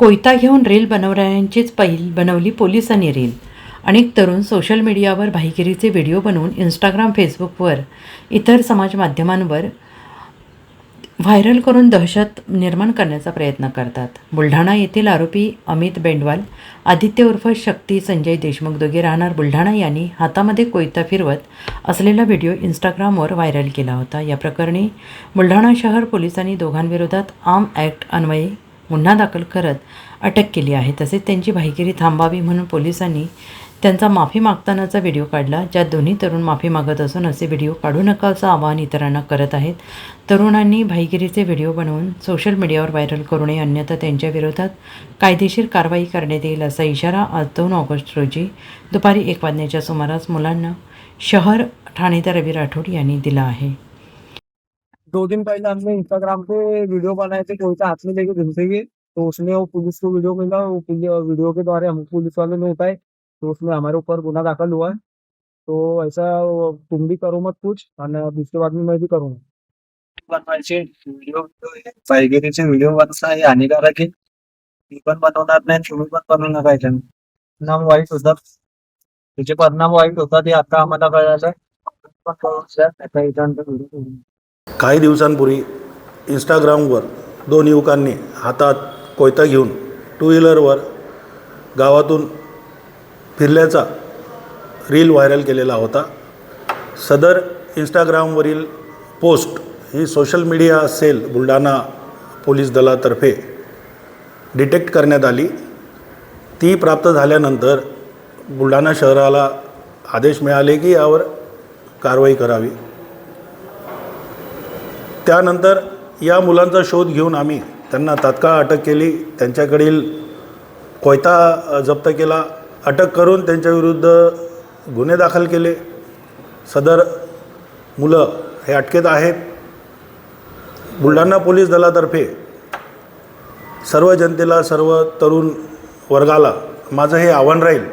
कोयता घेऊन रील बनवणाऱ्यांचीच पहिल बनवली पोलिसांनी रील. अनेक तरुण सोशल मीडियावर भाईगिरीचे व्हिडिओ बनवून इंस्टाग्राम फेसबुकवर इतर समाज माध्यमांवर व्हायरल करून दहशत निर्माण करण्याचा प्रयत्न करतात. बुलढाणा येथील आरोपी अमित बेंडवाल आदित्य उर्फ शक्ती संजय देशमुख दोघे राहणार बुलढाणा यांनी हातामध्ये कोयता फिरवत असलेला व्हिडिओ इंस्टाग्रामवर व्हायरल केला होता. या प्रकरणी बुलढाणा शहर पोलिसांनी दोघांविरोधात आर्म ॲक्ट अन्वये गुन्हा दाखल करत अटक केली आहे. तसेच त्यांची भाईगिरी थांबावी म्हणून पोलिसांनी त्यांचा माफी मागतानाचा व्हिडिओ काढला. ज्यात दोन्ही तरुण माफी मागत असून असे व्हिडिओ काढू नका असं आवाहन इतरांना करत आहेत. तरुणांनी भाईगिरीचे व्हिडिओ बनवून सोशल मीडियावर व्हायरल करू नये. अन्यथा त्यांच्या विरोधात कायदेशीर कारवाई करण्यात येईल असा इशारा आज दोन ऑगस्ट रोजी दुपारी एक वाजण्याच्या सुमारास मुलांना शहर ठाणेदार रवी राठोड यांनी दिला आहे. दो दिन पहले हमने इंस्टाग्राम पे वीडियो बनाए थे कोई सा हाथ में लेके घूमते हुए तो उसने वो पुलिस को वीडियो मिला वो वीडियो के द्वारा हम पुलिस वालों ने उठाए तो उसमें हमारे ऊपर गुना दाखल हुआ है। तो ऐसा तुम भी करो मत कुछ और दूसरे बाद में मैं भी करूँगा। बनवायचे व्हिडिओ पायगिरीचे व्हिडिओ बनवणं हे हानिकारक आहे मी पण बनवणार नाही तुम्ही पण बनवू नका याच्यानं. परिणाम वाईट होतात त्याचे परिणाम वाईट होतात हे। आता आम्हाला कळालं काही दिवसांपूर्वी इंस्टाग्रामवर दोन युवकांनी हातात कोयता घेऊन टू व्हीलरवर गावातून फिरल्याचा रील व्हायरल केलेला होता. सदर इंस्टाग्रामवरील पोस्ट ही social media cell Buldhana police दलातर्फे डिटेक्ट करण्यात आली. ती प्राप्त झाल्यानंतर बुलढाणा शहराला आदेश मिळाले की यावर कारवाई करावी. त्यानंतर या मुलांचा शोध घेऊन आम्ही त्यांना तात्काळ अटक केली. त्यांच्याकडील कोयता जप्त केला. अटक करून त्यांच्याविरुद्ध गुन्हे दाखल केले. सदर मुलं हे अटकेत आहेत. बुलढाणा पोलीस दलातर्फे सर्व जनतेला सर्व तरुण वर्गाला माझं हे आव्हान राहील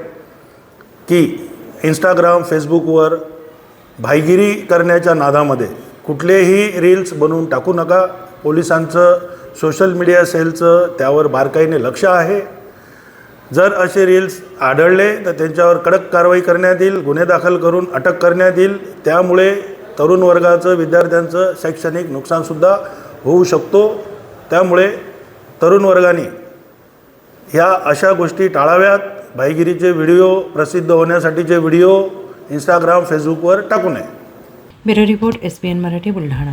की इंस्टाग्राम फेसबुकवर भाईगिरी करण्याच्या नादामध्ये कुठलेही रील्स बनवून टाकू नका. पोलिसांचं सोशल मीडिया सेलचं त्यावर बारकाईने लक्ष आहे. जर असे रील्स आढळले तर त्यांच्यावर कडक कारवाई करण्यात येईल गुन्हे दाखल करून अटक करण्यात येईल. त्यामुळे तरुण वर्गाचं विद्यार्थ्यांचं शैक्षणिक नुकसानसुद्धा होऊ शकतो. त्यामुळे तरुण वर्गाने ह्या अशा गोष्टी टाळाव्यात. भाईगिरीचे व्हिडिओ प्रसिद्ध होण्यासाठीचे व्हिडिओ इंस्टाग्राम फेसबुकवर टाकू नये. Bureau report S B N Marathi Buldhana.